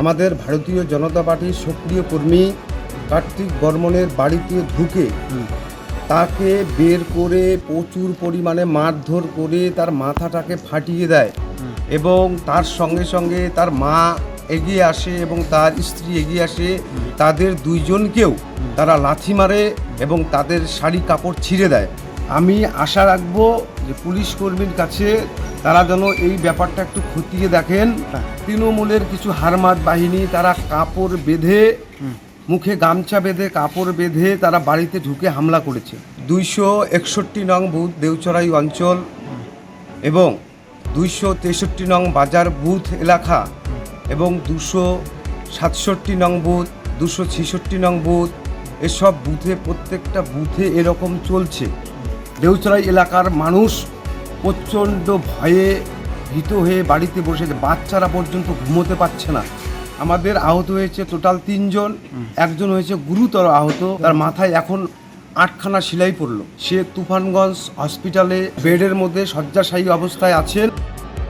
আমাদের ভারতীয় জনতা পার্টির সক্রিয় কর্মী কার্তিক বর্মনের বাড়িতে ঢুকে তাকে বের করে প্রচুর পরিমাণে মারধর করে তার মাথাটাকে ফাটিয়ে দেয় এবং তার সঙ্গে সঙ্গে তার মা এগিয়ে আসে এবং তার স্ত্রী এগিয়ে আসে। তাদের দুইজনকেও তারা লাথি মারে এবং তাদের শাড়ি কাপড় ছিঁড়ে দেয়। আমি আশা রাখব যে পুলিশ কর্মীর কাছে তারা যেন এই ব্যাপারটা একটু খতিয়ে দেখেন। তৃণমূলের কিছু হারমাত বাহিনী তারা কাপড় বেঁধে, মুখে গামছা বেঁধে, কাপড় বেঁধে তারা বাড়িতে ঢুকে হামলা করেছে। দুইশো একষট্টি নং বুথ দেউচড়াই অঞ্চল এবং দুইশো তেষট্টি নং বাজার বুথ এলাকা এবং দুশো সাতষট্টি নং বুথ, দুশো ছেষট্টি নং বুথ, এসব বুথে, প্রত্যেকটা বুথে এরকম চলছে। দেউচড়াই এলাকার মানুষ প্রচণ্ড ভয়ে ভীত হয়ে বাড়িতে বসে বাচ্চারা পর্যন্ত ঘুমোতে পারছে না। আমাদের আহত হয়েছে টোটাল তিনজন। একজন হয়েছে গুরুতর আহত। তার মাথায় এখন আটখানা সেলাই পড়ল। সে তুফানগঞ্জ হসপিটালে বেডের মধ্যে শয্যাশায়ী অবস্থায় আছেন।